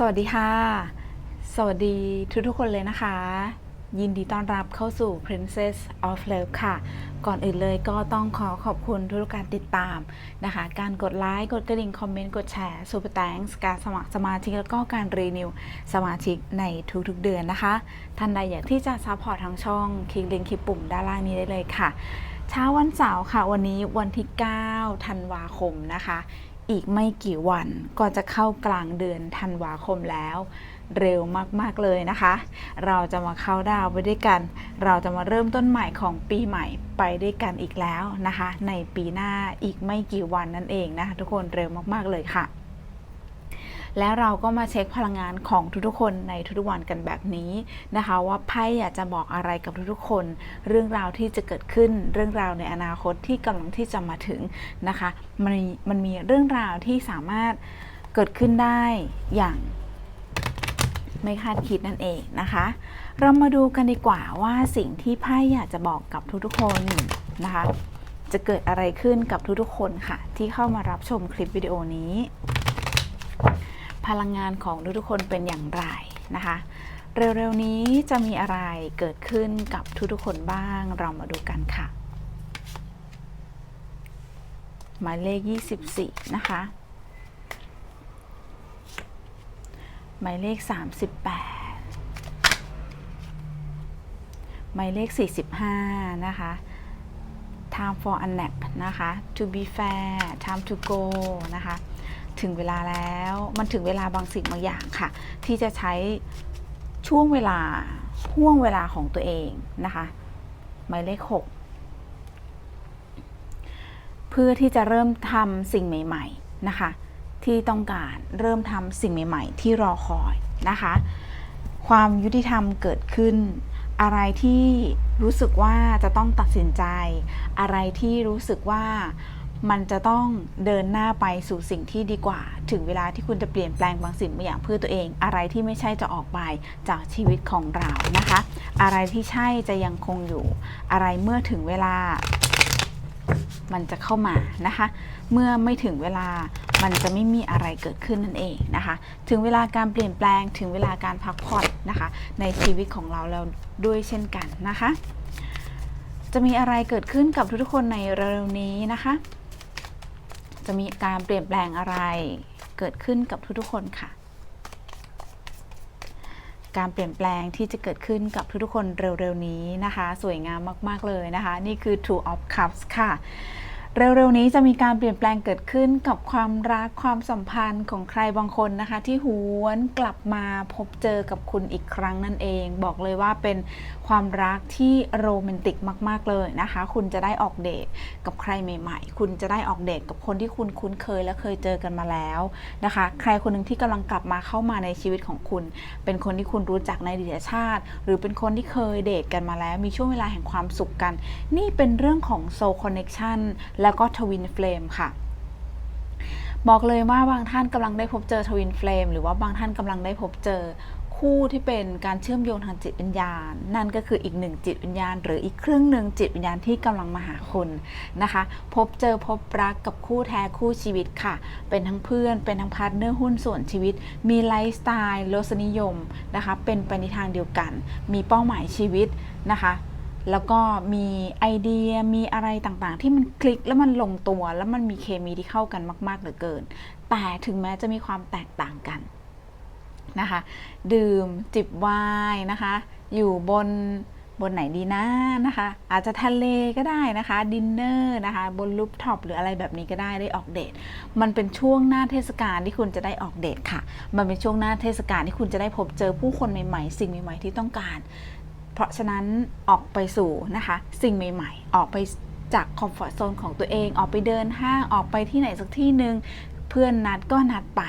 สวัสดีค่ะ สวัสดีทุกทุกๆคนเลยนะคะ ยินดีต้อนรับเข้าสู่ Princess of Love ค่ะ ก่อนอื่นเลยก็ต้องขอขอบคุณทุกการติดตามนะคะ การกดไลค์ กดกระดิ่ง คอมเมนต์ กดแชร์ Super Thanks การสมัครสมาชิก แล้วก็การรีนิวสมาชิกในทุกๆเดือนนะคะ ท่านใดอยากที่จะซัพพอร์ตทางช่อง คลิกลิงก์คลิปปุ่มด้านล่างนี้ได้เลยค่ะ เช้าวันเสาร์ค่ะ วันนี้วันที่ 9 ธันวาคมนะคะ อีกไม่กี่วันก็จะเข้ากลางเดือนธันวาคมแล้ว เร็วมาก ๆ เลยนะคะ เราจะมาเข้าดาวไปด้วยกัน เราจะมาเริ่มต้นใหม่ของปีใหม่ไปด้วยกันอีกแล้วนะคะ ในปีหน้าอีกไม่กี่วันนั่นเองนะคะทุกคนเร็วมาก ๆ เลยค่ะ แล้วเราก็มาเช็คพลังงานของทุกๆคนในทุกๆวันกันแบบนี้นะคะ ว่าไพ่อยากจะบอกอะไรกับทุกๆคน เรื่องราวที่จะเกิดขึ้นเรื่องราวในอนาคตที่กำลังที่จะมาถึงนะคะมันมีมันมีเรื่องราวที่สามารถเกิดขึ้นได้อย่างไม่คาดคิดนั่นเองนะคะ เรามาดูกันดีกว่าว่าสิ่งที่ไพ่อยากจะบอกกับทุกๆคนนะคะ จะเกิดอะไรขึ้นกับทุกๆคนค่ะ ที่เข้ามารับชมคลิปวิดีโอนี้ พลังงานของทุกๆคนเป็นอย่างไรนะคะ เร็วๆนี้จะมีอะไรเกิดขึ้นกับทุกๆคนบ้างเรามาดูกันค่ะ หมายเลข 24 นะคะ หมายเลข 38 หมายเลข 45 นะคะ time for a nap นะคะ to be fair time to go นะคะ ถึงเวลาแล้วมันถึงเวลาบางสิ่งบางอย่างค่ะ ที่จะใช้ช่วงเวลาห่วงเวลาของตัวเองนะคะหมายเลข 6 เพื่อที่จะเริ่มทำสิ่งใหม่ ๆนะคะ ที่ต้องการเริ่มทำสิ่งใหม่ ๆ ที่รอคอยนะคะ ความยุติธรรมเกิดขึ้น อะไรที่รู้สึกว่าจะต้องตัดสินใจ อะไรที่รู้สึกว่า มันจะต้องเดินหน้าไปสู่สิ่งที่ดีกว่า ถึงเวลาที่คุณจะเปลี่ยนแปลงบางสิ่งบางอย่างเพื่อตัวเอง อะไรที่ไม่ใช่จะออกไปจากชีวิตของเรานะคะ อะไรที่ใช่จะยังคงอยู่ อะไรเมื่อถึงเวลา มันจะเข้ามานะคะ เมื่อไม่ถึงเวลามันจะไม่มีอะไรเกิดขึ้นนั่นเองนะคะ ถึงเวลาการเปลี่ยนแปลงถึงเวลาการพักผ่อนนะคะ ในชีวิตของเราแล้วด้วยเช่นกันนะคะ จะมีอะไรเกิดขึ้นกับทุกๆคนในเร็วๆนี้นะคะ จะมีการเปลี่ยนแปลงอะไร เกิดขึ้นกับทุกๆคนค่ะ การเปลี่ยนแปลงที่จะเกิดขึ้นกับทุกๆคนเร็วๆนี้นะคะ สวยงามมากๆเลยนะคะ นี่คือ Two of Cups ค่ะ เร็วๆนี้จะมีการเปลี่ยนแปลงเกิดขึ้นกับความรักความสัมพันธ์ของใครบางคนนะคะ ที่หวนกลับมาพบเจอกับคุณอีกครั้งนั่นเอง บอกเลยว่าเป็นความรักที่โรแมนติกมาก ๆเลยนะคะ คุณจะได้ออกเดทกับใครใหม่ ๆ คุณจะได้ออกเดทกับคนที่คุณคุ้นเคยและเคยเจอกันมาแล้วนะคะ ใครคนหนึ่งที่กำลังกลับมาเข้ามาในชีวิตของคุณ เป็นคนที่คุณรู้จักในอดีตชาติ หรือเป็นคนที่เคยเดทกันมาแล้ว มีช่วงเวลาแห่งความสุขกัน นี่เป็นเรื่องของ soul connection แล้แล้วก็ twin flame ค่ะ บอกเลยว่าบางท่านกำลังได้พบเจอทวินเฟลมหรือว่าบางท่านกำลังได้พบเจอคู่ที่เป็นการเชื่อมโยงทางจิตวิญญาณ นั่นก็คืออีกหนึ่งจิตวิญญาณ หรืออีกครึ่งหนึ่งจิตวิญญาณที่กำลังมาหาคุณนะคะ พบเจอพบรักกับคู่แท้คู่ชีวิตค่ะ เป็นทั้งเพื่อน เป็นทั้งพาร์ทเนอร์หุ้นส่วนชีวิต มีไลฟ์สไตล์รสนิยมนะคะ เป็นไปในทางเดียวกัน มีเป้าหมายชีวิตนะคะ แล้วก็มีไอเดียมีอะไรต่างๆ ที่มันคลิกแล้วมันลงตัว แล้วมันมีเคมีที่เข้ากันมาก ๆเหลือเกิน แต่ถึงแม้จะมีความแตกต่างกันนะคะ ดื่มจิบไวน์นะคะ อยู่บนบนไหนดีนะนะคะ อาจจะทะเลก็ได้นะคะดินเนอร์นะคะ บนลูปท็อปหรืออะไรแบบนี้ก็ได้ได้ออกเดทมันเป็นช่วงหน้าเทศกาลที่คุณจะได้ออกเดทค่ะ มันเป็นช่วงหน้าเทศกาลที่คุณจะได้พบเจอผู้คนใหม่ๆ สิ่งใหม่ๆที่ต้องการ เพราะฉะนั้นออกไปสู่นะคะ สิ่งใหม่ ๆ ออกไปจากคอมฟอร์ทโซนของตัวเอง ออกไปเดินห้างออกไปที่ไหนสักที่หนึ่งเพื่อนนัดก็นัดไป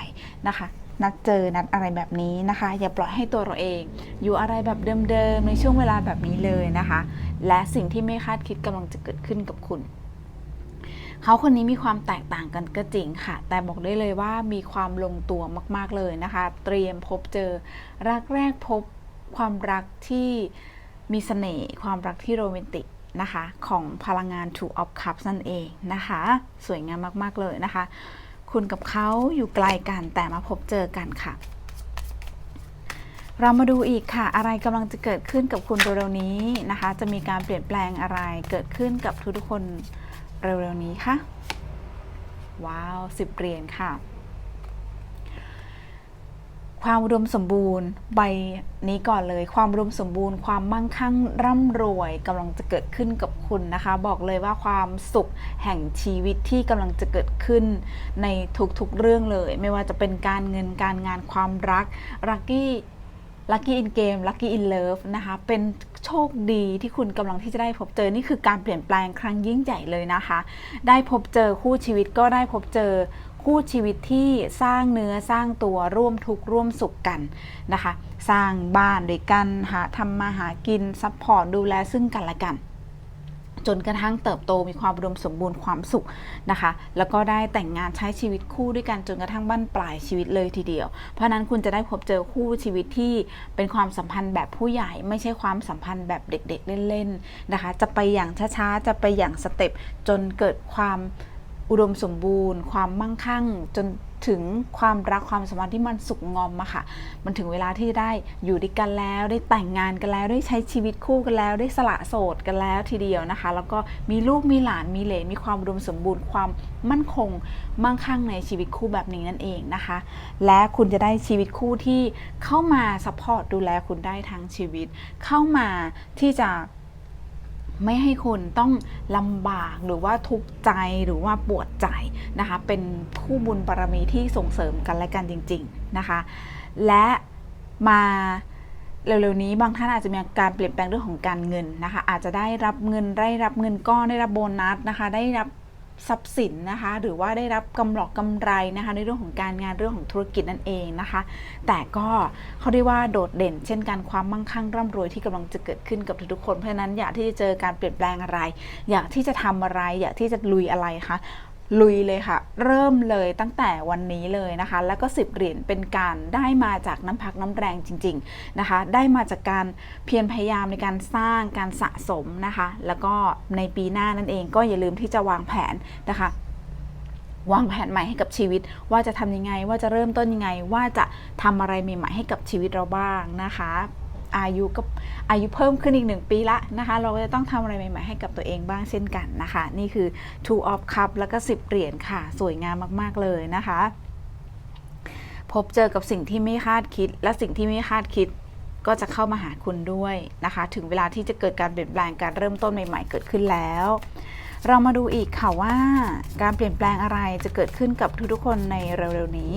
นะคะ นัดเจอนัดอะไรแบบนี้นะคะ อย่าปล่อยให้ตัวเราเอง อยู่อะไรแบบเดิมๆในช่วงเวลาแบบนี้เลยนะคะ และสิ่งที่ไม่คาดคิดกำลังจะเกิดขึ้นกับคุณเขาคนนี้มีความแตกต่างกันก็จริงค่ะ แต่บอกได้เลยว่ามีความลงตัวมาก ๆเลยนะคะ เตรียมพบเจอรักแรกพบความรักที่ มีเสน่ห์ความรักที่โรแมนติกนะคะ ของพลังงาน Two of Cups นั่นเองนะคะ สวยงามมาก ๆ เลยนะคะ คุณกับเขาอยู่ไกลกันแต่มาพบเจอกันค่ะ เรามาดูอีกค่ะ อะไรกำลังจะเกิดขึ้นกับคุณเร็วๆนี้นะคะ จะมีการเปลี่ยนแปลงอะไรเกิดขึ้นกับทุกๆคนเร็วๆนี้คะว้าวสิบเหรียญค่ะ ความอุดมสมบูรณ์ใบนี้ก่อนเลย ความอุดมสมบูรณ์ ความมั่งคั่งร่ำรวยกำลังจะเกิดขึ้นกับคุณนะคะ บอกเลยว่าความสุขแห่งชีวิตที่กำลังจะเกิดขึ้นในทุกๆเรื่องเลย ไม่ว่าจะเป็นการเงินการงานความรักรักกี้ลัคกี้อินเกมลัคกี้อินเลิฟนะคะ เป็นโชคดีที่คุณกำลังที่จะได้พบเจอ นี่คือการเปลี่ยนแปลงครั้งยิ่งใหญ่เลยนะคะ ได้พบเจอคู่ชีวิตก็ได้พบเจอ คู่ชีวิตที่สร้างเนื้อสร้างตัวร่วมทุกข์ร่วมสุขกันนะคะ สร้างบ้านด้วยกันหาทำมาหากินซัพพอร์ตดูแลซึ่งกันและกัน จนกระทั่งเติบโตมีความอุดมสมบูรณ์ความสุขนะคะ แล้วก็ได้แต่งงานใช้ชีวิตคู่ด้วยกันจนกระทั่งบั้นปลายชีวิตเลยทีเดียว เพราะฉะนั้นคุณจะได้พบเจอคู่ชีวิตที่เป็นความสัมพันธ์แบบผู้ใหญ่ ไม่ใช่ความสัมพันธ์แบบเด็กๆเล่นๆนะคะ จะไปอย่างช้าๆจะไปอย่างสเต็ปจนเกิดความ อุดมสมบูรณ์ ความมั่งคั่ง จนถึงความรักความสัมพันธ์ที่มันสุขงอมอะค่ะ มันถึงเวลาที่ได้อยู่ด้วยกันแล้ว ได้แต่งงานกันแล้ว ได้ใช้ชีวิตคู่กันแล้ว ได้สละโสดกันแล้วทีเดียวนะคะ แล้วก็มีลูกมีหลานมีเหลนมีความอุดมสมบูรณ์ ความมั่นคง มั่งคั่งในชีวิตคู่แบบนี้นั่นเองนะคะ และคุณจะได้ชีวิตคู่ที่เข้ามาซัพพอร์ตดูแลคุณได้ทั้งชีวิต เข้ามาที่จะ ไม่ให้คุณต้องลำบากหรือว่าทุกข์ใจหรือว่าปวดใจนะคะ เป็นคู่บุญบารมีที่ส่งเสริมกันและกันจริง ๆนะคะ และมาเร็วๆนี้บางท่านอาจจะมีการเปลี่ยนแปลงเรื่องของการเงินนะคะ อาจจะได้รับเงินได้รับเงินก้อนได้รับโบนัสนะคะ ได้รับ ทรัพย์สินนะคะหรือว่าได้รับกำหลอกกำไรนะคะในเรื่องของการงานเรื่องของธุรกิจนั่นเองนะคะ แต่ก็เขาเรียกว่าโดดเด่น เช่นกันความมั่งคั่งร่ำรวยที่กำลังจะเกิดขึ้นกับทุกๆคนเพราะฉะนั้นอยากที่จะเจอการเปลี่ยนแปลงอะไร อยากที่จะทำอะไร อยากที่จะลุยอะไรคะ ลุยเลยค่ะ เริ่มเลยตั้งแต่วันนี้เลยนะคะ แล้วก็สิบเหรียญเป็นการได้มาจากน้ำพักน้ำแรงจริง ๆนะคะ ได้มาจากการเพียรพยายามในการสร้างการสะสมนะคะ แล้วก็ในปีหน้านั่นเองก็อย่าลืมที่จะวางแผนนะคะวางแผนใหม่ให้กับชีวิต ว่าจะทำยังไง ว่าจะเริ่มต้นยังไง ว่าจะทำอะไรใหม่ๆให้กับชีวิตเราบ้างนะคะ อายุก็อายุเพิ่มขึ้นอีกหนึ่งปีละนะคะ เราก็จะต้องทำอะไรใหม่ ๆ ให้กับตัวเองบ้างเช่นกันนะคะ นี่คือ two of cup แล้วก็ 10 เหรียญค่ะ สวยงามมาก ๆ เลยนะคะ พบเจอกับสิ่งที่ไม่คาดคิด และสิ่งที่ไม่คาดคิดก็จะเข้ามาหาคุณด้วยนะคะ ถึงเวลาที่จะเกิดการเปลี่ยนแปลงการเริ่มต้นใหม่ ๆ เกิดขึ้นแล้ว เรามาดูอีกค่ะว่า การเปลี่ยนแปลงอะไรจะเกิดขึ้นกับทุกๆคนในเร็วๆนี้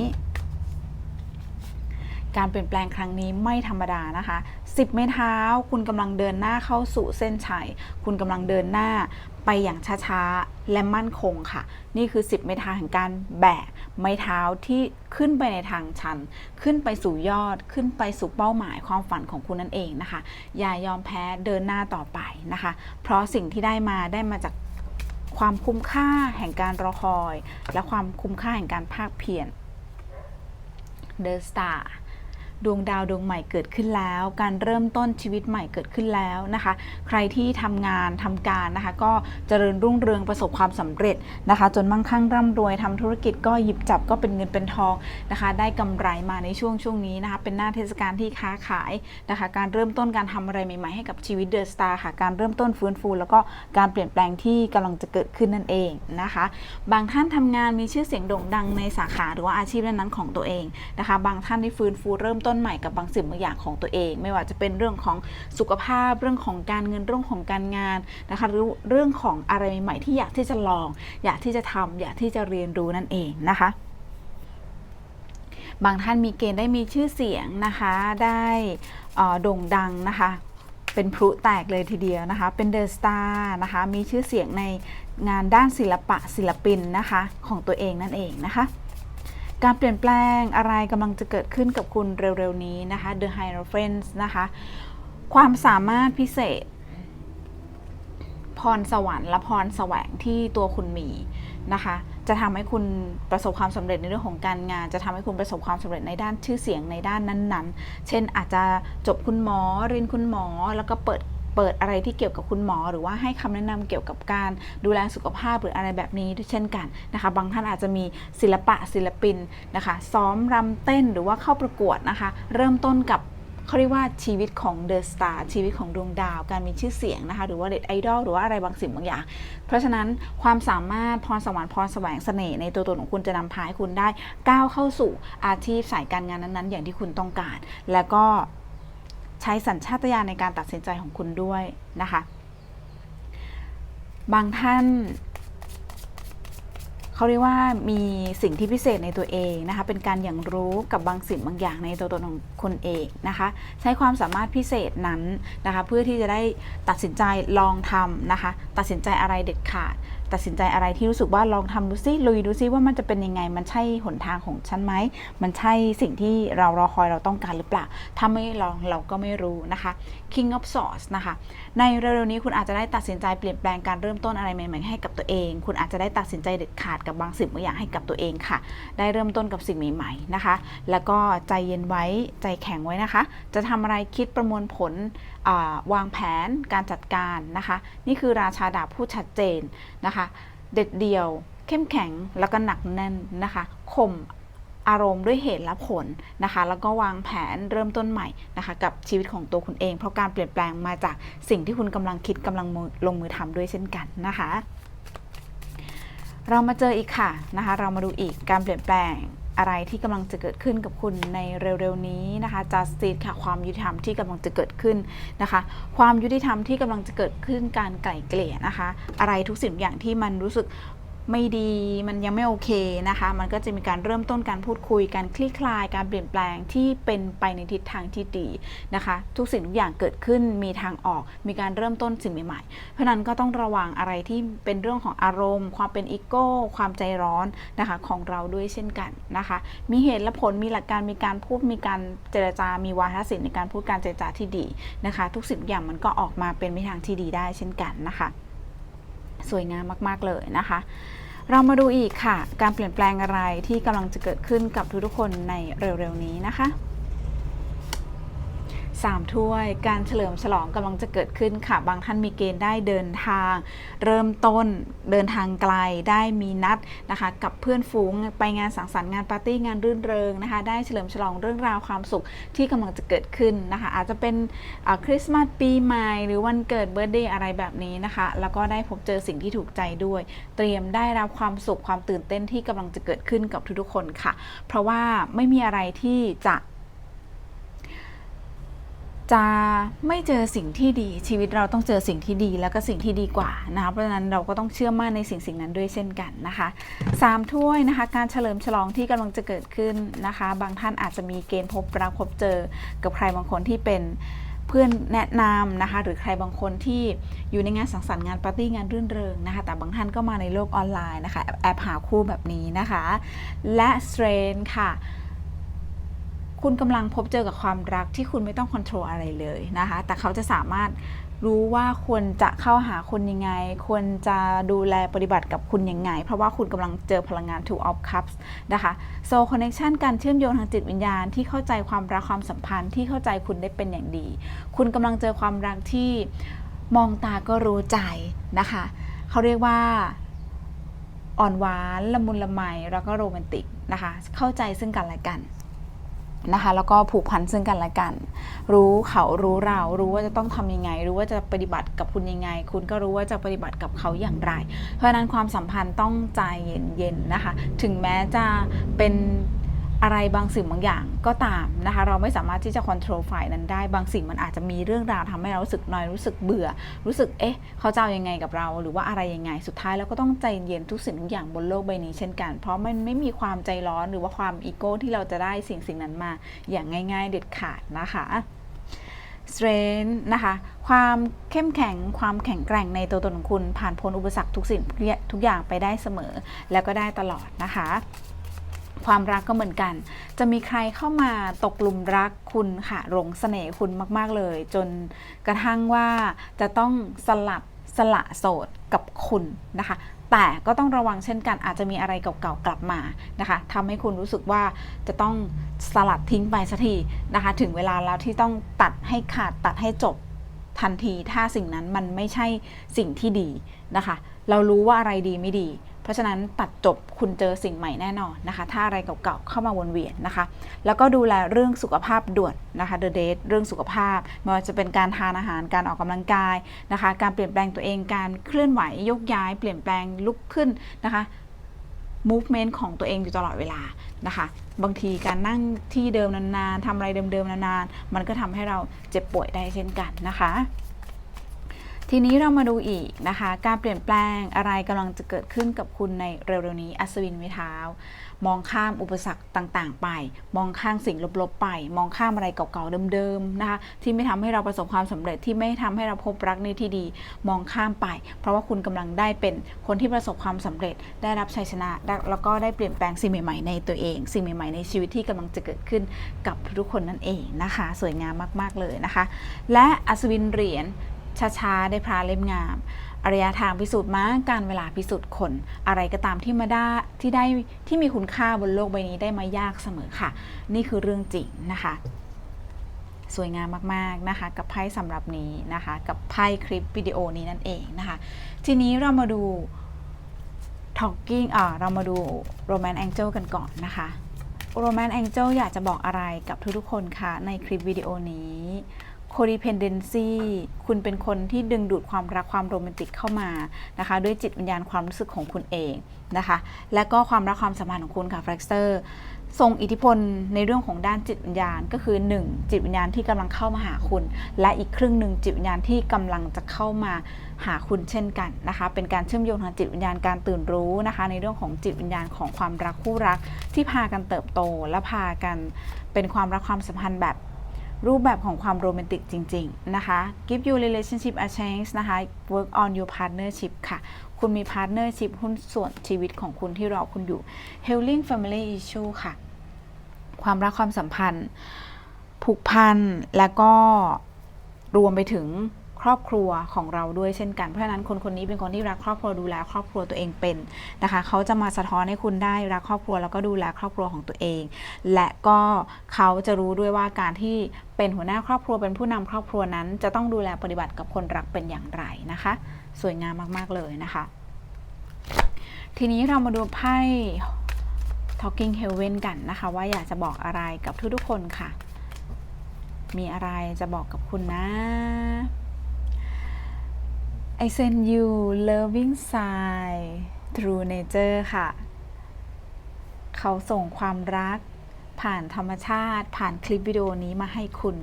การเปลี่ยนแปลงครั้งนี้ไม่ธรรมดานะคะ 10 ไม้เท้า คุณกำลังเดินหน้าเข้าสู่เส้นชัย คุณกำลังเดินหน้าไปอย่างช้าๆ และมั่นคงค่ะ นี่คือ 10 ไม้เท้าแห่งการแบกไม้เท้าที่ขึ้นไปในทางชัน ขึ้นไปสู่ยอด ขึ้นไปสู่เป้าหมายความฝันของคุณนั่นเองนะคะ อย่ายอมแพ้เดินหน้าต่อไปนะคะ เพราะสิ่งที่ได้มาได้มาจากความคุ้มค่าแห่งการรอคอย และความคุ้มค่าแห่งการภาคเพียรเดอะสตาร์ ดวงดาวดวงใหม่เกิดขึ้นแล้ว การเริ่มต้นชีวิตใหม่เกิดขึ้นแล้วนะคะ ใครที่ทำงานทำการนะคะ ก็เจริญรุ่งเรืองประสบความสำเร็จนะคะ จนมั่งคั่งร่ำรวยทำธุรกิจก็หยิบจับก็เป็นเงินเป็นทองนะคะ ได้กำไรมาในช่วงช่วงนี้นะคะ เป็นหน้าเทศกาลที่ค้าขายนะคะ การเริ่มต้นการทำอะไรใหม่ๆให้กับชีวิตเดอะสตาร์ค่ะ การเริ่มต้นฟื้นฟู แล้วก็การเปลี่ยนแปลงที่กำลังจะเกิดขึ้นนั่นเองนะคะ บางท่านทำงานมีชื่อเสียงโด่งดังในสาขาหรือว่าอาชีพนั้นๆของตัวเองนะคะ บางท่านได้ฟื้นฟูเริ่มต้น้นใหม่กับบางสิ่งบางอย่างของตัวเอง ไม่ว่าจะเป็นเรื่องของสุขภาพเรื่องของการเงินเรื่องของการงานนะคะหรือเรื่องของอะไรใหม่ๆที่อยากที่จะลอง อยากที่จะทำอยากที่จะเรียนรู้นั่นเองนะคะ บางท่านมีเกณฑ์ได้มีชื่อเสียงนะคะได้โด่งดังนะคะเป็นพลุแตกเลยทีเดียวนะคะ เป็นเดอะสตาร์นะคะ มีชื่อเสียงในงานด้านศิลปะศิลปินนะคะ ของตัวเองนั่นเองนะคะ การเปลี่ยนแปลงอะไรกำลังจะเกิดขึ้นกับคุณเร็วๆนี้นะคะ The Hierophants นะคะ ความสามารถพิเศษ พรสวรรค์และพรแสวงที่ตัวคุณมีนะคะ จะทำให้คุณประสบความสำเร็จในเรื่องของการงาน จะทำให้คุณประสบความสำเร็จในด้านชื่อเสียงในด้านนั้นๆ เช่นอาจจะจบคุณหมอเรียนคุณหมอแล้วก็เปิด เปิดอะไรที่เกี่ยวกับคุณหมอ หรือว่าให้คำแนะนำเกี่ยวกับการดูแลสุขภาพหรืออะไรแบบนี้ด้วยเช่นกันนะคะ บางท่านอาจจะมีศิลปะศิลปินนะคะ ซ้อมรำเต้นหรือว่าเข้าประกวดนะคะ เริ่มต้นกับเขาเรียกว่าชีวิตของเดอะสตาร์ชีวิตของดวงดาว การมีชื่อเสียงนะคะ หรือว่าเด็ดไอดอลหรือว่าอะไรบางสิ่งบางอย่าง เพราะฉะนั้นความสามารถพรสวรรค์พรแสวงเสน่ห์ในตัวตนของคุณจะนำพาให้คุณได้ก้าวเข้าสู่อาชีพสายการงานนั้นๆ อย่างที่คุณต้องการ แล้วก็ ใช้สัญชาตญาณในการตัดสินใจของคุณด้วยนะคะ บางท่านเขาเรียกว่ามีสิ่งที่พิเศษในตัวเองนะคะ เป็นการอย่างรู้กับบางสิ่งบางอย่างในตัวตนของคนเองนะคะ ใช้ความสามารถพิเศษนั้นนะคะ เพื่อที่จะได้ตัดสินใจลองทำนะคะ ตัดสินใจอะไรเด็ดขาด ตัดสินใจอะไรที่รู้สึกว่าลองทำดูซิลุยดูซิว่ามันจะเป็นยังไง มันใช่หนทางของฉันไหม มันใช่สิ่งที่เรารอคอยเราต้องการหรือเปล่า ถ้าไม่ลองเราก็ไม่รู้นะคะ King of Swords นะคะ ในเร็วๆนี้คุณอาจจะได้ตัดสินใจเปลี่ยนแปลงการเริ่มต้นอะไรใหม่ๆให้กับตัวเอง คุณอาจจะได้ตัดสินใจเด็ดขาดกับบางสิ่งบางอย่างให้กับตัวเองค่ะ ได้เริ่มต้นกับสิ่งใหม่ๆนะคะ แล้วก็ใจเย็นไว้ใจแข็งไว้นะคะ จะทำอะไรคิดประมวลผล วางแผนการจัดการนะคะ นี่คือราชาดาบผู้ชัดเจนนะคะ เด็ดเดี่ยว เข้มแข็งแล้วก็หนักแน่นนะคะข่มอารมณ์ด้วยเหตุและผลนะคะ แล้วก็วางแผนเริ่มต้นใหม่นะคะ กับชีวิตของตัวคุณเอง เพราะการเปลี่ยนแปลงมาจากสิ่งที่คุณกำลังคิดกำลังลงมือทำด้วยเช่นกันนะคะ เรามาเจออีกค่ะนะคะ เรามาดูอีกการเปลี่ยนแปลง อะไรที่กำลังจะเกิดขึ้นกับคุณในเร็วๆนี้นะคะจัสติสค่ะความยุติธรรมที่กำลังจะเกิดขึ้นนะคะ ความยุติธรรมที่กำลังจะเกิดขึ้นการไกล่เกลี่ยนะคะ อะไรทุกสิ่งอย่างที่มันรู้สึก ไม่ดีมันยังไม่โอเคนะคะ มันก็จะมีการเริ่มต้นการพูดคุยการคลี่คลายการเปลี่ยนแปลงที่เป็นไปในทิศทางที่ดีนะคะ ทุกสิ่งทุกอย่างเกิดขึ้นมีทางออก มีการเริ่มต้นสิ่งใหม่ๆ เพราะนั้นก็ต้องระวังอะไรที่เป็นเรื่องของอารมณ์ ความเป็นอีโก้ ความใจร้อนนะคะของเราด้วยเช่นกันนะคะ มีเหตุและผลมีหลักการมีการพูดมีการเจรจา มีวาทศิลป์ในการพูดการเจรจาที่ดีนะคะ ทุกสิ่งทุกอย่างมันก็ออกมาเป็นไปทางที่ดีได้เช่นกันนะคะ สวยงามมากๆเลยนะคะ เรามาดูอีกค่ะ การเปลี่ยนแปลงอะไรที่กำลังจะเกิดขึ้นกับทุกๆคนในเร็วๆนี้นะคะ สามถ้วยการเฉลิมฉลองกำลังจะเกิดขึ้นค่ะ บางท่านมีเกณฑ์ได้เดินทาง เริ่มต้นเดินทางไกลได้มีนัดนะคะ กับเพื่อนฝูงไปงานสังสรรค์งานปาร์ตี้งานรื่นเริงนะคะ ได้เฉลิมฉลองเรื่องราวความสุขที่กำลังจะเกิดขึ้นนะคะ อาจจะเป็นคริสต์มาสปีใหม่หรือวันเกิดเบิร์ดเดย์อะไรแบบนี้นะคะ แล้วก็ได้พบเจอสิ่งที่ถูกใจด้วย เตรียมได้รับความสุขความตื่นเต้นที่กำลังจะเกิดขึ้นกับทุกๆคนค่ะ เพราะว่าไม่มีอะไรที่จะ จะไม่เจอสิ่งที่ดีชีวิตเราต้องเจอสิ่งที่ดีแล้วก็สิ่งที่ดีกว่านะคะเพราะฉะนั้นเราก็ต้องเชื่อมั่นในสิ่งสิ่งนั้นด้วยเช่นกันนะคะสามถ้วยนะคะการเฉลิมฉลองที่กำลังจะเกิดขึ้นนะคะ บางท่านอาจจะมีเกณฑ์พบรักพบเจอกับใครบางคนที่เป็นเพื่อนแนะนำนะคะ หรือใครบางคนที่อยู่ในงานสังสรรค์งานปาร์ตี้งานรื่นเริงนะคะ แต่บางท่านก็มาในโลกออนไลน์นะคะแอบแอบหาคู่แบบนี้นะคะ และสเตรนค่ะ คุณกำลังพบเจอกับความรักที่คุณไม่ต้องควบคุมอะไรเลยนะคะ แต่เขาจะสามารถรู้ว่าควรจะเข้าหาคุณยังไง ควรจะดูแลปฏิบัติกับคุณยังไง เพราะว่าคุณกำลังเจอพลังงาน Two of Cups นะคะ Soul Connection การเชื่อมโยงทางจิตวิญญาณที่เข้าใจความรักความสัมพันธ์ที่เข้าใจคุณได้เป็นอย่างดี คุณกำลังเจอความรักที่มองตาก็รู้ใจนะคะ เขาเรียกว่าอ่อนหวานละมุนละไมแล้วก็โรแมนติกนะคะ เข้าใจซึ่งกันและกัน นะคะแล้วก็ผูกพันซึ่งกันและกัน รู้เขารู้เรารู้ว่าจะต้องทำยังไง รู้ว่าจะปฏิบัติกับคุณยังไง คุณก็รู้ว่าจะปฏิบัติกับเขาอย่างไร เพราะฉะนั้นความสัมพันธ์ต้องใจเย็นๆนะคะ ถึงแม้จะเป็น อะไรบางสิ่งบางอย่างก็ตามนะคะเราไม่สามารถที่จะควบคุมฝ่ายนั้นได้บางสิ่งมันอาจจะมีเรื่องราวทำให้เรารู้สึกน้อยรู้สึกเบื่อ รู้สึกเอ๊ะเขาจะอายังไงกับเรา หรือว่าอะไรยังไงสุดท้ายแล้วก็ต้องใจเย็นทุกสิ่งทุกอย่างบนโลกใบนี้เช่นกัน เพราะมันไม่มีความใจร้อนหรือว่าความอีโก้ที่เราจะได้สิ่งสิ่งนั้นมา อย่างง่าย ๆ เด็ดขาดนะคะ strength นะคะความเข้มแข็งความแข็งแกร่งในตัวตนของคุณผ่านพ้นอุปสรรคทุกสิ่งทุกอย่างไปได้เสมอ แล้วก็ได้ตลอดนะคะ ความรักก็เหมือนกัน จะมีใครเข้ามาตกหลุมรักคุณค่ะหลงเสน่ห์คุณมาก ๆเลย จนกระทั่งว่าจะต้องสลัดสละโสดกับคุณนะคะ แต่ก็ต้องระวังเช่นกันอาจจะมีอะไรเก่าๆกลับมานะคะทำให้คุณรู้สึกว่าจะต้องสลัดทิ้งไปสักทีนะคะ ถึงเวลาแล้วที่ต้องตัดให้ขาดตัดให้จบทันทีถ้าสิ่งนั้นมันไม่ใช่สิ่งที่ดีนะคะ เรารู้ว่าอะไรดีไม่ดี เพราะฉะนั้นตัดจบคุณเจอสิ่งใหม่แน่นอนนะคะ ถ้าอะไรเก่าๆเข้ามาวนเวียนนะคะ แล้วก็ดูแลเรื่องสุขภาพด่วนนะคะ The Date เรื่องสุขภาพไม่ว่าจะเป็นการทานอาหารการออกกำลังกายนะคะ การเปลี่ยนแปลงตัวเองการเคลื่อนไหวยกย้าย เปลี่ยนแปลงลุกขึ้นนะคะ movement ของตัวเองอยู่ตลอดเวลานะคะ บางทีการนั่งที่เดิมนานๆทำอะไรเดิมๆนานๆ มันก็ทำให้เราเจ็บป่วยได้เช่นกันนะคะ ทีนี้เรามาดูอีกนะคะ การเปลี่ยนแปลงอะไรกำลังจะเกิดขึ้นกับคุณในเร็วๆนี้ อัศวินไม้เท้า มองข้ามอุปสรรคต่างๆ ไป มองข้ามสิ่งลบๆไป มองข้ามอะไรเก่าๆเดิมๆนะคะ ที่ไม่ทำให้เราประสบความสำเร็จที่ไม่ทำให้เราพบรักในที่ดี มองข้ามไป เพราะว่าคุณกำลังได้เป็นคนที่ประสบความสำเร็จ ได้รับชัยชนะ แล้วก็ได้เปลี่ยนแปลงสิ่งใหม่ๆในตัวเอง สิ่งใหม่ๆในชีวิตที่กำลังจะเกิดขึ้นกับทุกคนนั่นเองนะคะ สวยงามมากๆเลยนะคะ และอัศวินเหรียญ ช้าๆ ได้พระเล่มงามอารยทางพิสูจน์ม้าการเวลาพิสูจน์คน อะไรก็ตามที่มาได้ที่ได้ที่มีคุณค่าบนโลกใบนี้ได้มายากเสมอค่ะ นี่คือเรื่องจริงนะคะ สวยงามมากๆนะคะ กับไพ่สำหรับนี้นะคะ กับไพ่คลิปวิดีโอนี้นั่นเองนะคะ ทีนี้เรามาดู talking อ่าเรามาดู romance angel กันก่อนนะคะ romance angel อยากจะบอกอะไรกับทุกๆคนคะในคลิปวิดีโอนี้ codependency คุณเป็นคนที่ดึงดูดความรักความโรแมนติกเข้ามานะคะ ด้วยจิตวิญญาณความรู้สึกของคุณเองนะคะ และก็ความรักความสัมพันธ์ของคุณค่ะ f l e x t e r ทรงอิทธิพลในเรื่องของด้านจิตวิญญาณก็คือ 1. จิตวิญญาณที่กำลังเข้ามาหาคุณ และอีกครึ่งหนึ่งจิตวิญญาณที่กำลังจะเข้ามาหาคุณเช่นกันนะคะ เป็นการเชื่อมโยงทางจิตวิญญาณการตื่นรู้นะคะ ในเรื่องของจิตวิญญาณของความรักคู่รักที่พากันเติบโต และพากันเป็นความรักความสัมพันธ์แบบ รูปแบบของความโรแมนติกจริง ๆ นะคะ give you relationship a chance นะคะ work on your partnership ค่ะ คุณมี partnership หุ้นส่วนชีวิตของคุณที่รอคุณอยู่ healing family issue ค่ะ ความรักความสัมพันธ์ ผูกพัน แล้วก็รวมไปถึง ครอบครัวของเราด้วยเช่นกัน เพราะฉะนั้นคนคนนี้เป็นคนที่รักครอบครัวดูแลครอบครัวตัวเองเป็นนะคะ เขาจะมาสะท้อนให้คุณได้รักครอบครัวแล้วก็ดูแลครอบครัวของตัวเอง และก็เขาจะรู้ด้วยว่าการที่เป็นหัวหน้าครอบครัวเป็นผู้นำครอบครัวนั้น จะต้องดูแลปฏิบัติกับคนรักเป็นอย่างไรนะคะ สวยงามมากๆเลยนะคะ ทีนี้เรามาดูไพ่ Talking Heaven กันนะคะ ว่าอยากจะบอกอะไรกับทุกๆคนค่ะ มีอะไรจะบอกกับคุณนะ I send you loving sign through nature ค่ะ เขาส่งความรัก ผ่านธรรมชาติ ผ่านคลิปวิดีโอนี้มาให้คุณ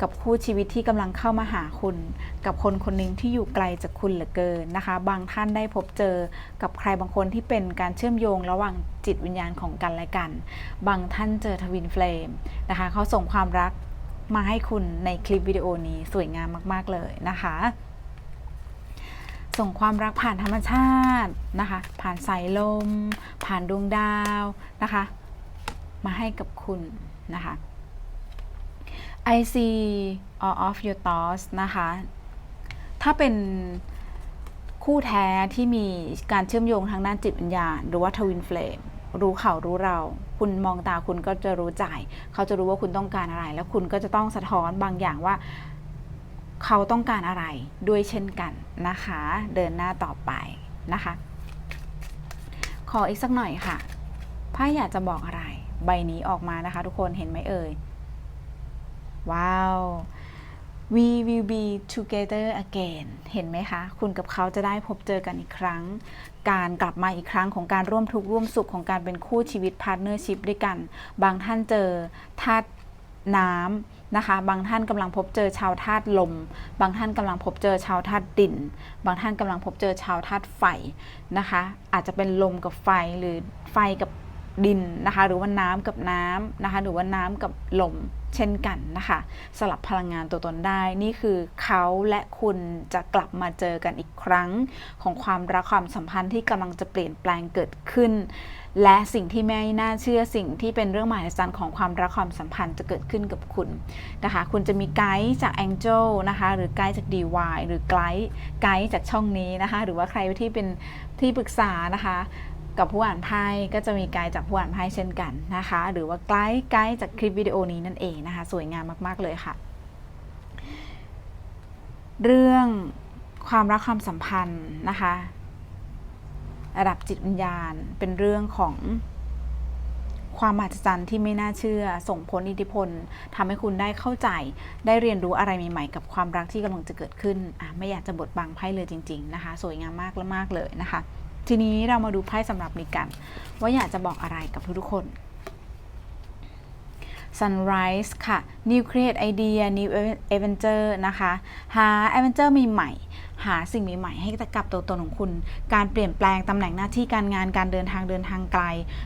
กับคู่ชีวิตที่กำลังเข้ามาหาคุณ กับคนคนหนึ่งที่อยู่ไกลจากคุณเหลือเกินนะคะ บางท่านได้พบเจอกับใครบางคนที่เป็นการเชื่อมโยงระหว่างจิตวิญญาณของกันและกัน บางท่านเจอทวินเฟลมนะคะ เขาส่งความรักมาให้คุณในคลิปวิดีโอนี้สวยงามมาก ๆ เลยนะคะ ส่งความรักผ่านธรรมชาตินะคะ ผ่านสายลม ผ่านดวงดาวนะคะ มาให้กับคุณนะคะ I see all of your thoughts นะคะ ถ้าเป็นคู่แท้ที่มีการเชื่อมโยงทางด้านจิตวิญญาณ หรือว่าทวินเฟลมรู้เขารู้เรา คุณมองตาคุณก็จะรู้ใจ เขาจะรู้ว่าคุณต้องการอะไร แล้วคุณก็จะต้องสะท้อนบางอย่างว่า เขาต้องการอะไรด้วยเช่นกันนะคะ เดินหน้าต่อไปนะคะ ขออีกสักหน่อยค่ะไพ่อยากจะบอกอะไร ใบนี้ออกมานะคะ ทุกคนเห็นไหมเอ่ย ว้าว we will be together again เห็นไหมคะ คุณกับเขาจะได้พบเจอกันอีกครั้ง การกลับมาอีกครั้งของการร่วมทุกข์ร่วมสุขของการเป็นคู่ชีวิตพาร์ทเนอร์ชิพด้วยกัน บางท่านเจอธาตุน้ำ นะคะ บางท่านกำลังพบเจอชาวธาตุลม บางท่านกำลังพบเจอชาวธาตุดิน บางท่านกำลังพบเจอชาวธาตุไฟนะคะ อาจจะเป็นลมกับไฟหรือไฟกับ ดินนะคะ หรือว่าน้ำกับน้ำนะคะ หรือว่าน้ำกับลมเช่นกันนะคะ สลับพลังงานตัวตนได้ นี่คือเขาและคุณจะกลับมาเจอกันอีกครั้ง ของความรักความสัมพันธ์ที่กำลังจะเปลี่ยนแปลงเกิดขึ้น และสิ่งที่ไม่น่าเชื่อสิ่งที่เป็นเรื่องมหัศจรรย์ของความรักความสัมพันธ์จะเกิดขึ้นกับคุณนะคะ คุณจะมีไกด์จาก Angel นะคะ หรือไกด์จาก DY หรือไกด์ไกด์จากช่องนี้นะคะ หรือว่าใครที่เป็นที่ปรึกษานะคะ กับผู้อ่านไพ่ก็จะมีไกด์จากผู้อ่านไพ่เช่นกันนะคะ หรือว่าไกด์ไกด์จากคลิปวิดีโอนี้นั่นเองนะคะ สวยงามมาก ๆ เลยค่ะ เรื่องความรักความสัมพันธ์นะคะระดับจิตวิญญาณเป็นเรื่องของความมหัศจรรย์ที่ไม่น่าเชื่อ ส่งผลอิทธิพลทำให้คุณได้เข้าใจ ได้เรียนรู้อะไรใหม่ๆ กับความรักที่กำลังจะเกิดขึ้น ไม่อยากจะบดบังไพ่เลยจริง ๆ นะคะ สวยงามมากและมากเลยนะคะ ทีนี้เรามาดูไพ่สำหรับนิกกัน ว่าอยากจะบอกอะไรกับทุกๆคน Sunrise ค่ะ New Create Idea New Adventure นะคะ หา Adventure ใหม่ๆหาสิ่งใหม่ๆให้กับตัวตนของคุณ การเปลี่ยนแปลงตำแหน่งหน้าที่การงานการเดินทางเดินทางไกล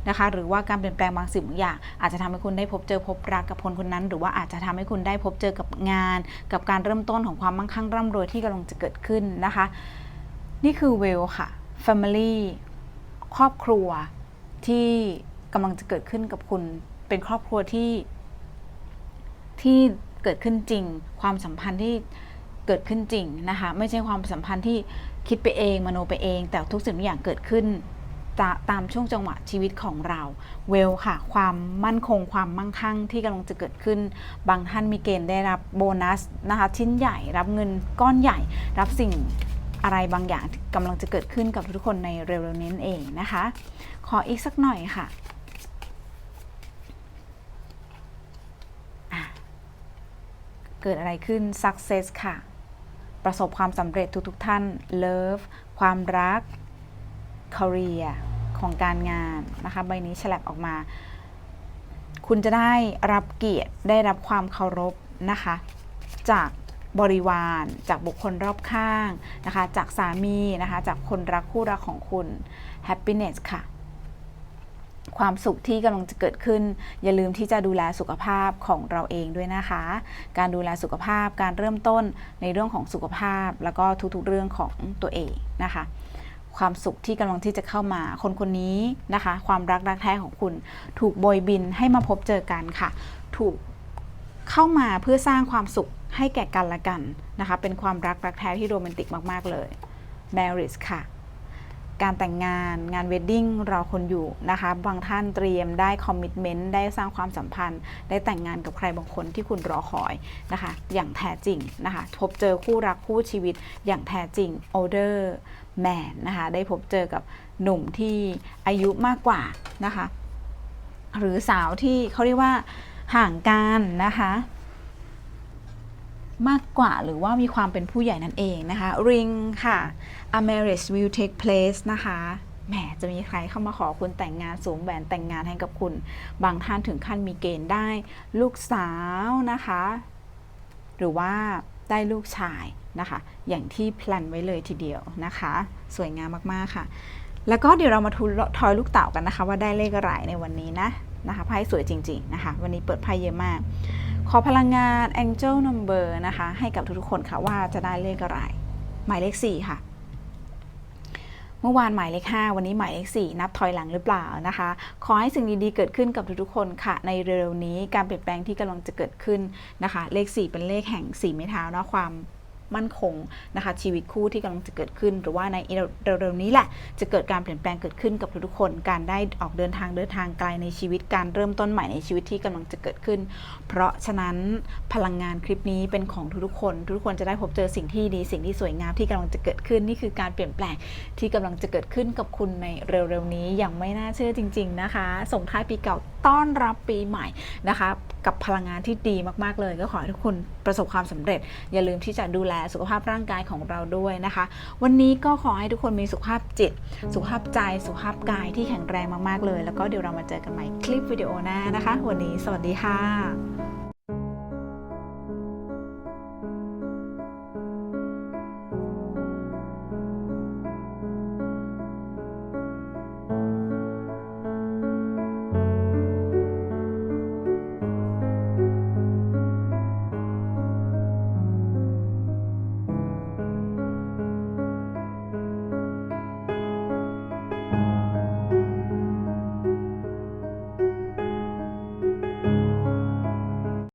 นะคะ หรือว่าการเปลี่ยนแปลงบางสิ่งบางอย่าง อาจจะทำให้คุณได้พบเจอพบรักกับคนคนนั้น หรือว่าอาจจะทำให้คุณได้พบเจอกับงาน กับการเริ่มต้นของความมั่งคั่งร่ำรวยที่กำลังจะเกิดขึ้นนะคะ นี่คือเวลค่ะ Family ครอบครัวที่กำลังจะเกิดขึ้นกับคุณ เป็นครอบครัวที่ที่เกิดขึ้นจริง ความสัมพันธ์ที่เกิดขึ้นจริงนะคะไม่ใช่ความสัมพันธ์ที่คิดไปเองมโนไปเอง แต่ทุกสิ่งทุกอย่างเกิดขึ้นตามช่วงจังหวะชีวิตของเรา เวลค่ะ ความมั่นคงความมั่งคั่งที่กำลังจะเกิดขึ้น บางท่านมีเกณฑ์ได้รับโบนัสนะคะชิ้นใหญ่รับเงินก้อนใหญ่ รับสิ่ง อะไรบางอย่างกำลังจะเกิดขึ้นกับทุกคนในเร็วๆนี้เองนะคะ ขออีกสักหน่อยค่ะเกิดอะไรขึ้น success ค่ะ ประสบความสำเร็จทุกๆทท่าน love ความรัก career ของการงานนะคะ ใบนี้ฉลับออกมา คุณจะได้รับเกียรติได้รับความเคารพนะคะ จาก บริวาร จากบุคคลรอบข้างนะคะ จากสามีนะคะ จากคนรักคู่รักของคุณ happiness ค่ะ ความสุขที่กำลังจะเกิดขึ้น อย่าลืมที่จะดูแลสุขภาพของเราเองด้วยนะคะ การดูแลสุขภาพ การเริ่มต้นในเรื่องของสุขภาพ แล้วก็ทุกๆเรื่องของตัวเองนะคะ ความสุขที่กำลังที่จะเข้ามา คนคนนี้นะคะ ความรักรักแท้ของคุณ ถูกโบยบินให้มาพบเจอกันค่ะ ถูก เข้ามาเพื่อสร้างความสุขให้แก่กันและกันนะคะ เป็นความรักรักแท้ที่โรแมนติกมาก ๆ เลย marriage ค่ะ การแต่งงานงานเวดดิ้งรอคนอยู่นะคะ บางท่านเตรียมได้คอมมิชเมนต์ได้สร้างความสัมพันธ์ ได้แต่งงานกับใครบางคนที่คุณรอคอยนะคะ อย่างแท้จริงนะคะ พบเจอคู่รักคู่ชีวิตอย่างแท้จริง older man นะคะ ได้พบเจอกับหนุ่มที่อายุมากกว่านะคะ หรือสาวที่เขาเรียกว่า ห่างกันนะคะ มากกว่าหรือว่ามีความเป็นผู้ใหญ่นั่นเองนะคะ ring ค่ะ a marriage will take place นะคะแหมจะมีใครเข้ามาขอคุณแต่งงานสวมแหวนแต่งงานให้กับคุณ บางท่านถึงขั้นมีเกณฑ์ได้ลูกสาวนะคะ หรือว่าได้ลูกชายนะคะ อย่างที่แพลนไว้เลยทีเดียวนะคะ สวยงามมากๆค่ะ แล้วก็เดี๋ยวเรามาทุทอยลูกเต่ากันนะคะ ว่าได้เลขอะไรในวันนี้นะ นะคะไพ่สวยจริงๆนะคะวันนี้เปิดไพ่เยอะมาก ขอพลังงาน Angel Number นะคะให้กับทุกๆคนค่ะว่าจะได้เลขอะไร หมายเลข 4 ค่ะเมื่อวานหมายเลข 5 วันนี้หมายเลข 4 นับถอยหลังหรือเปล่านะคะ ขอให้สิ่งดีๆเกิดขึ้นกับทุกๆคนค่ะ ในเร็วๆนี้การเปลี่ยนแปลงที่กำลังจะเกิดขึ้นนะคะ เลข 4 เป็นเลขแห่ง4ไม้เท้านะความ มั่นคงนะคะชีวิตคู่ที่กำลังจะเกิดขึ้น หรือว่าในเร็วๆนี้แหละจะเกิดการเปลี่ยนแปลงเกิดขึ้นกับทุกๆคน การได้ออกเดินทางเดินทางไกลในชีวิตการเริ่มต้นใหม่ในชีวิตที่กำลังจะเกิดขึ้น เพราะฉะนั้นพลังงานคลิปนี้เป็นของทุกๆคน ทุกคนจะได้พบเจอสิ่งที่ดี สิ่งที่สวยงามที่กำลังจะเกิดขึ้น นี่คือการเปลี่ยนแปลงที่กำลังจะเกิดขึ้นกับคุณในเร็วๆนี้อย่างไม่น่าเชื่อจริง ๆนะคะ ส่งท้ายปีเก่าต้อนรับปีใหม่นะคะ กับพลังงานที่ดีมากๆเลย ก็ขอให้ทุกคนประสบความสำเร็จ อย่าลืมที่จะดูแลสุขภาพร่างกายของเราด้วยนะคะ วันนี้ก็ขอให้ทุกคนมีสุขภาพจิต สุขภาพใจ สุขภาพกายที่แข็งแรงมากๆเลย แล้วก็เดี๋ยวเรามาเจอกันใหม่คลิปวิดีโอหน้านะคะ วันนี้สวัสดีค่ะ